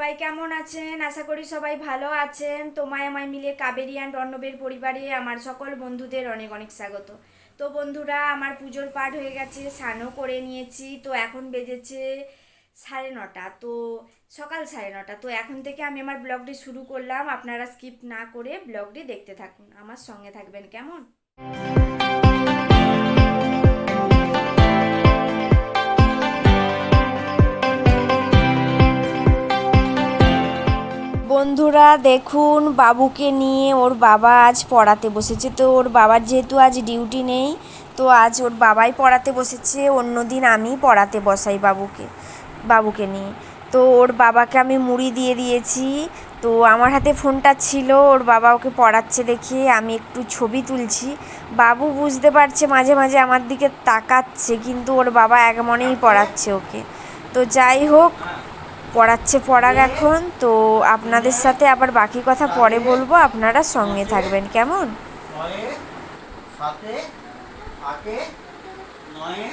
সবাই কেমন আছেন? আশা করি সবাই ভালো আছেন। তোমায় আমায় মিলে কাবেরি অ্যান্ড অর্ণবের পরিবারে আমার সকল বন্ধুদের অনেক অনেক স্বাগত। তো বন্ধুরা, আমার পুজোর পাঠ হয়ে গেছে, স্নানও করে নিয়েছি। তো এখন বেজেছে সাড়ে নটা। তো সকাল সাড়ে নটা। তো এখন থেকে আমি আমার ব্লগটি শুরু করলাম। আপনারা স্কিপ না করে ব্লগটি দেখতে থাকুন। আমার সঙ্গে থাকবেন। কেমন? বন্ধুরা, দেখুন, বাবুকে নিয়ে ওর বাবা আজ পড়াতে বসেছে। তো ওর বাবার যেহেতু আজ ডিউটি নেই, তো আজ ওর বাবাই পড়াতে বসেছে, অন্যদিন আমি পড়াতে বসাই বাবুকে বাবুকে নিয়ে। তো ওর বাবাকে আমি মুড়ি দিয়ে দিয়েছি। তো আমার হাতে ফোনটা ছিল, ওর বাবা ওকে পড়াচ্ছে দেখে আমি একটু ছবি তুলছি। বাবু বুঝতে পারছে মাঝে মাঝে আমার দিকে তাকাচ্ছে, কিন্তু ওর বাবা এক মনেই পড়াচ্ছে ওকে। তো যাই হোক পড়াচ্ছে পড়াক এখন। তো আপনাদের সাথে আবার বাকি কথা পরে বলব আপনারা সঙ্গে থাকবেন। কেমন? সাতে আটে নয়ে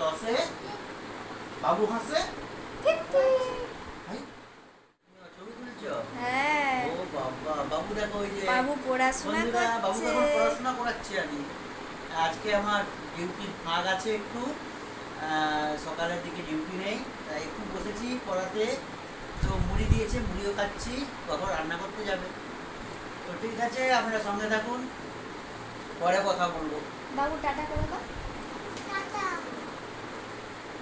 দশে বাবু হাসে। ভাই, তুমি ছবি তুলছো? হ্যাঁ বাবু পড়াশোনা করাচ্ছি আমি। আজকে আমার ডিউটির ফাঁক আছে একটু। সকালের দিকে ডিউটি নেই, তাই একটু বসেছি পড়াতে তো মুড়ি দিয়েছে, মুড়িও খাচ্ছি কখন রান্না করতে যাবে। তো ঠিক আছে, আপনারা সঙ্গে থাকুন, পরে কথা বলব। বাবু, টাটা করে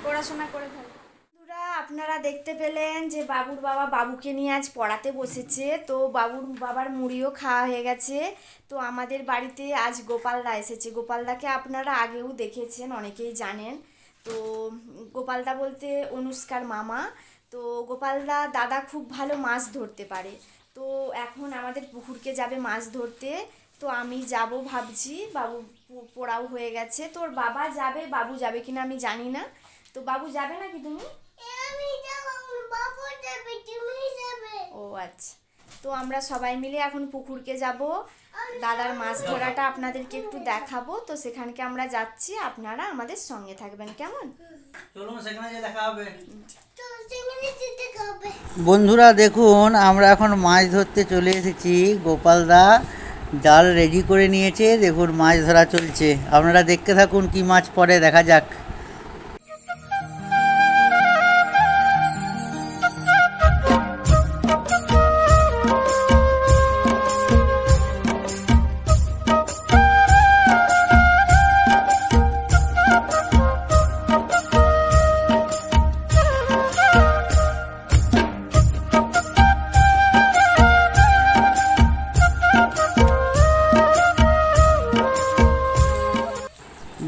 পড়াশোনা করে বন্ধুরা, আপনারা দেখতে পেলেন যে বাবুর বাবা বাবুকে নিয়ে আজ পড়াতে বসেছে। তো বাবুর বাবার মুড়িও খাওয়া হয়ে গেছে। তো আমাদের বাড়িতে আজ গোপালদা এসেছে। গোপালদাকে আপনারা আগেও দেখেছেন, অনেকেই জানেন। তো গোপালদা বলতে অনুষ্কার মামা। তো গোপালদা দাদা খুব ভালো মাছ ধরতে পারে। তো এখন আমাদের পুকুরকে যাবে মাছ ধরতে। তো আমি যাব ভাবছি বাবু পোড়াও হয়ে গেছে। তোর বাবা যাবে বাবু যাবে কিনা আমি জানি না। তো বাবু যাবে নাকি তুমি? ও আচ্ছা। তো আমরা সবাই মিলে এখন পুকুরকে যাব। দাদার মাছ ধরাটা আপনাদেরকে একটু দেখাবো। তো সেখানকে আমরা যাচ্ছি আপনারা আমাদের সঙ্গে থাকবেন কেমন? বন্ধুরা দেখুন আমরা এখন মাছ ধরতে চলে এসেছি। গোপালদা জাল রেডি করে নিয়েছে। দেখুন মাছ ধরা চলছে। আপনারা দেখতে থাকুন কি মাছ পড়ে দেখা যাক।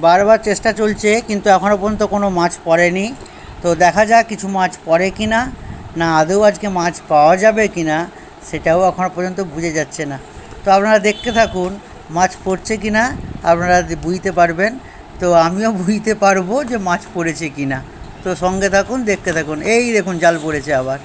বারবার চেষ্টা চলছে, কিন্তু এখনও পর্যন্ত কোনো মাছ পড়েনি। তো দেখা যাক কিছু মাছ পড়ে কি না না আদৌ আজকে মাছ পাওয়া যাবে কি না সেটাও এখনও পর্যন্ত বুঝে যাচ্ছে না। তো আপনারা দেখতে থাকুন, মাছ পড়ছে কি না আপনারা বুঝতে পারবেন। তো আমিও বুঝতে পারব যে মাছ পড়েছে কি না তো সঙ্গে থাকুন, দেখতে থাকুন। এই দেখুন, জাল পড়েছে আবার।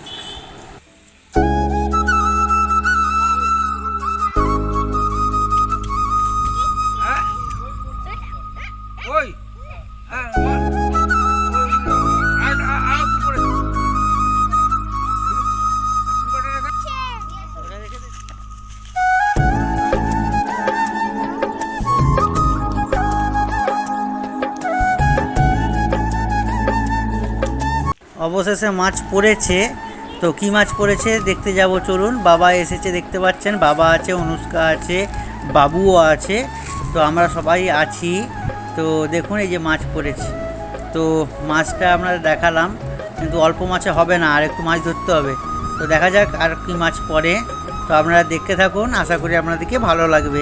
অবশেষে মাছ পড়েছে। তো কি মাছ পড়েছে দেখতে যাব, চলুন। বাবা এসেছে, দেখতে পাচ্ছেন। বাবা আছে, অনুষ্কা আছে, বাবুও আছে। তো আমরা সবাই আছি। তো দেখুন, এই যে মাছ পড়েছে। তো মাছটা আমরা দেখালাম, কিন্তু অল্প মাছে হবে না, আর একটু মাছ ধরতে হবে। তো দেখা যাক আর কি মাছ পড়ে। তো আপনারা দেখতে থাকুন, আশা করি আপনাদেরকে ভালো লাগবে।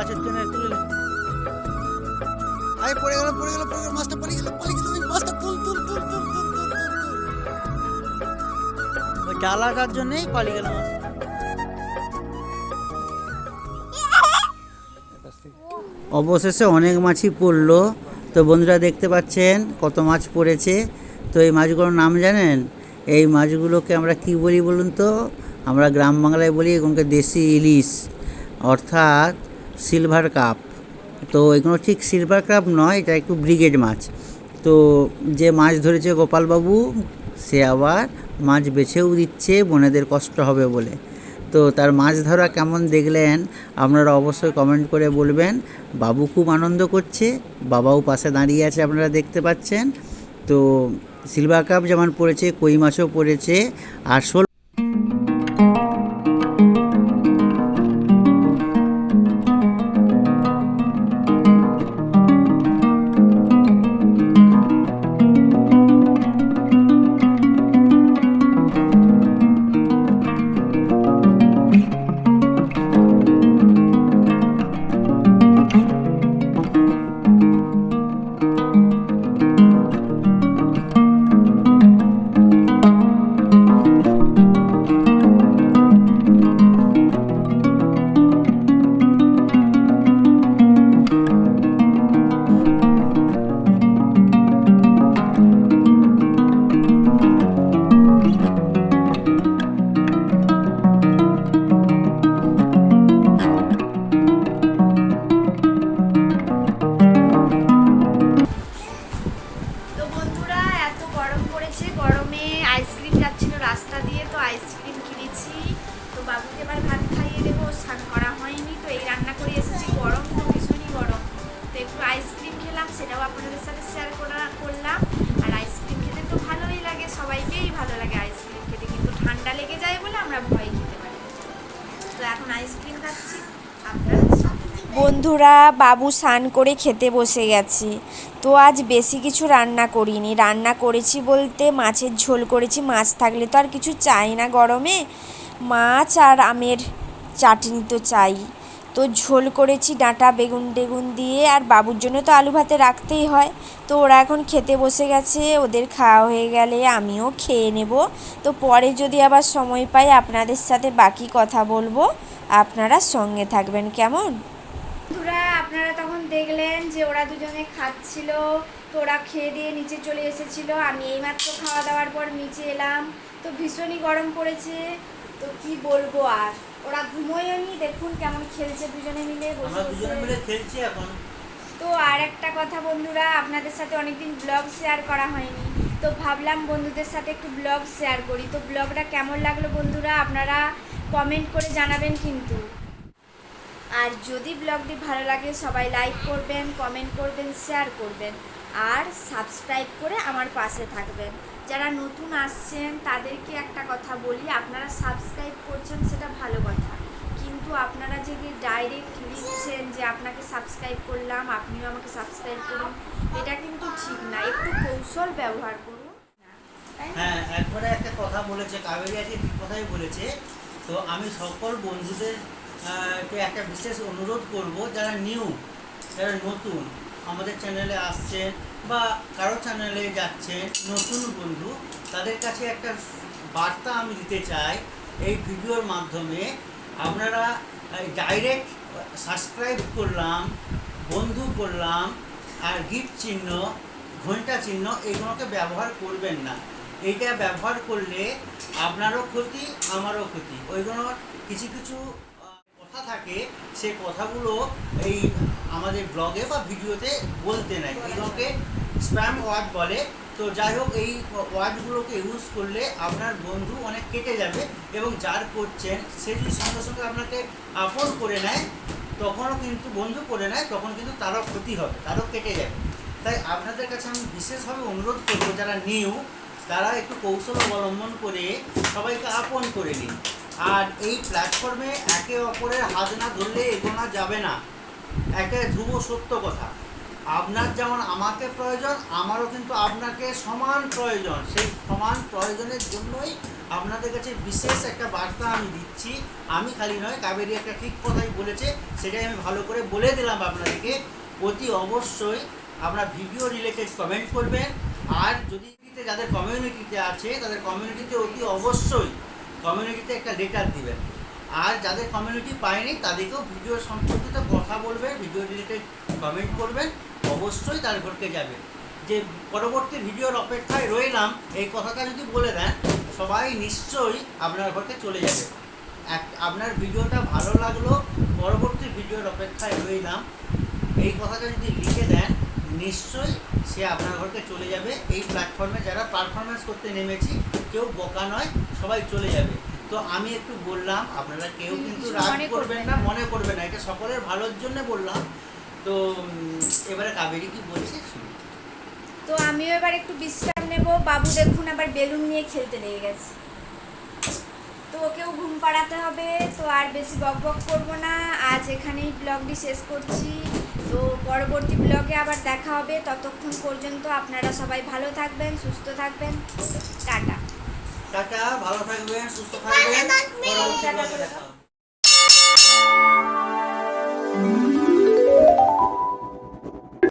আছে তুলে নে। পড়ে গেল পড়ে গেল পড়ে গেল পড়ে গেল পড়ে গেল তুল তুল তুল তুল তুল তুল তুল। ওই ডালা কার জন্যই গেল অবশেষে অনেক মাছই পড়ল। তো বন্ধুরা দেখতে পাচ্ছেন কত মাছ পড়েছে। তো এই মাছগুলোর নাম জানেন? এই মাছগুলোকে আমরা কি বলি বলুন তো? আমরা গ্রাম বাংলায় বলি এগুলোকে দেশি ইলিশ। অর্থাৎ সিলভার কাপ। তো এগুলো ঠিক সিলভার কাপ নয়, এটা একটু ব্রিগেড মাছ। তো যে মাছ ধরেছে গোপালবাবু, সে আবার মাছ বেছেও দিচ্ছে, বোনেদের কষ্ট হবে বলে। তো তার মাছ ধরা কেমন দেখলেন, আপনারা অবশ্যই কমেন্ট করে বলবেন। বাবু খুব আনন্দ করছে, বাবাও পাশে দাঁড়িয়ে আছে, আপনারা দেখতে পাচ্ছেন। তো সিলভার কাপ যেমন পড়েছে, কই মাছও পড়েছে, আর বন্ধুরা, বাবু স্নান করে খেতে বসে গেছে। তো আজ বেশি কিছু রান্না করিনি। রান্না করেছি বলতে মাছের ঝোল করেছি। মাছ থাকলে তো আর কিছু চাই না গরমে। মাছ আর আমের চাটনি তো চাই। তো ঝোল করেছি ডাঁটা, বেগুন, টেগুন দিয়ে। আর বাবুর জন্য তো আলু ভাতে রাখতেই হয়। তো ওরা এখন খেতে বসে গেছে। ওদের খাওয়া হয়ে গেলে আমিও খেয়ে নেব। তো পরে যদি আবার সময় পাই আপনাদের সাথে বাকি কথা বলব। আপনারা সঙ্গে থাকবেন কেমন? বন্ধুরা আপনারা তখন দেখলেন যে ওরা দুজনে খাচ্ছিল তো ওরা খেয়ে দিয়ে নিচে চলে এসেছিল। আমি এইমাত্র খাওয়া দাওয়ার পর নিচে এলাম তো ভীষণই গরম পড়েছে। তো কি বলব আর? ওরা ঘুমোয়নি দেখুন কেমন খেলছে দুজনে মিলে খেলছি এখন। তো আর একটা কথা বন্ধুরা আপনাদের সাথে অনেকদিন ব্লগ শেয়ার করা হয়নি। তো ভাবলাম বন্ধুদের সাথে একটু ব্লগ শেয়ার করি। তো ব্লগটা কেমন লাগল বন্ধুরা আপনারা কমেন্ট করে জানাবেন কিন্তু। আর যদি ব্লগটি ভালো লাগে, সবাই লাইক করবেন, কমেন্ট করবেন, শেয়ার করবেন। আর সাবস্ক্রাইব করে আমার পাশে থাকবেন। যারা নতুন আসছেন, তাদেরকে একটা কথা বলি, আপনারা সাবস্ক্রাইব করছেন সেটা ভালো কথা। কিন্তু আপনারা যদি ডাইরেক্ট লিখছেন যে আপনাকে সাবস্ক্রাইব করলাম, আপনিও আমাকে সাবস্ক্রাইব করুন, এটা কিন্তু ঠিক না। একটু কৌশল ব্যবহার করুন? হ্যাঁ একবারে একটা কথা বলেছে, কাবেরি আজকে কথাই বলেছে। তো আমি সকল বন্ধুদের কে একটা বিশেষ অনুরোধ করব, যারা নিউ যারা নতুন আমাদের চ্যানেলে আসছেন বা কারও চ্যানেলে যাচ্ছেন নতুন বন্ধু, তাদের কাছে একটা বার্তা আমি দিতে চাই এই ভিডিওর মাধ্যমে। আপনারা ডাইরেক্ট সাবস্ক্রাইব করলাম, বন্ধু করলাম, আর গিফট চিহ্ন, ঘণ্টা চিহ্ন, এগুলোকে ব্যবহার করবেন না। এইটা ব্যবহার করলে আপনারও ক্ষতি, আমারও ক্ষতি। ওইগুলো কিছু কিছু কথা থাকে, সে কথাগুলো এই আমাদের ব্লগে বা ভিডিওতে বলতে নাই। এগুলোকে স্প্যাম ওয়ার্ড বলে। তো যাই হোক, এই ওয়ার্ডগুলোকে ইউজ করলে আপনার বন্ধু অনেক কেটে যাবে এবং যার করছেন, সে যদি সঙ্গে সঙ্গে আপনাকে আপন করে নেয়, তখনও কিন্তু বন্ধু করে নেয়, তখন কিন্তু তারও ক্ষতি হবে, তারও কেটে যাবে। তাই আপনাদের কাছে আমি বিশেষভাবে অনুরোধ করব, যারা নিউ তারা একটু কৌশল অবলম্বন করে সবাইকে আপন করে নিন। আর এই প্ল্যাটফর্মে একে অপরের হাত না ধরলে এগোনো যাবে না। একটা ধ্রুব সত্য কথা। আপনার যেমন আমাকে প্রয়োজন, আমারও কিন্তু আপনাকে সমান প্রয়োজন। সেই সমান প্রয়োজনের জন্যই আপনাদের কাছে বিশেষ একটা বার্তা আমি দিচ্ছি। আমি খালি নয়, কাবেরি একটা ঠিক কথাই বলেছে, সেটাই আমি ভালো করে বলে দিলাম আপনাদেরকে। অতি অবশ্যই আপনার ভিডিও রিলেটেড কমেন্ট করবেন। আর যদি যাদের কমিউনিটিতে আছে, তাদের কমিউনিটিতে অতি অবশ্যই কমিউনিটিতে একটা লেটার দিবেন। আর যাদের কমিউনিটি পায়নি, তাদেরকেও ভিডিও সম্পর্কিত কথা বলবেন ভিডিও রিলেটেড কমেন্ট করবেন অবশ্যই তার ঘরকে যাবে। যে পরবর্তী ভিডিওর অপেক্ষায় রইলাম, এই কথাটা যদি বলে দেন, সবাই নিশ্চয়ই আপনার ঘরকে চলে যাবে। এক, আপনার ভিডিওটা ভালো লাগল, পরবর্তী ভিডিওর অপেক্ষায় রইলাম। এই কথাটা যদি লিখে দেন নিশ্চয়ই সে আপনার ঘরকে চলে যাবে। এই প্ল্যাটফর্মে যারা পারফরমেন্স করতে নেমেছি কেউ বোকা নয় সবাই চলে যাবে। তো আমি একটু বললাম আপনারা কেউ কিন্তু রাগ করবেন না মনে করবেন না। এটা সকলের ভালোর জন্য বললাম। তো এবারে কাবেরি কি বলছে? তো আমিও এবার একটু বিশ্রাম নেব। বাবু দেখুন আবার বেলুন নিয়ে খেলতে লেগে গেছে। তো ওকেও ঘুম পাড়াতে হবে। তো আর বেশি বক বক করব না। আজ এখানেই ব্লগটি শেষ করছি। তো পরবর্তী ব্লগে আবার দেখা হবে। ততক্ষণ পর্যন্ত আপনারা সবাই ভালো থাকবেন সুস্থ থাকবেন। টাটা। টাটা ভালো থাকবেন সুস্থ থাকবেন।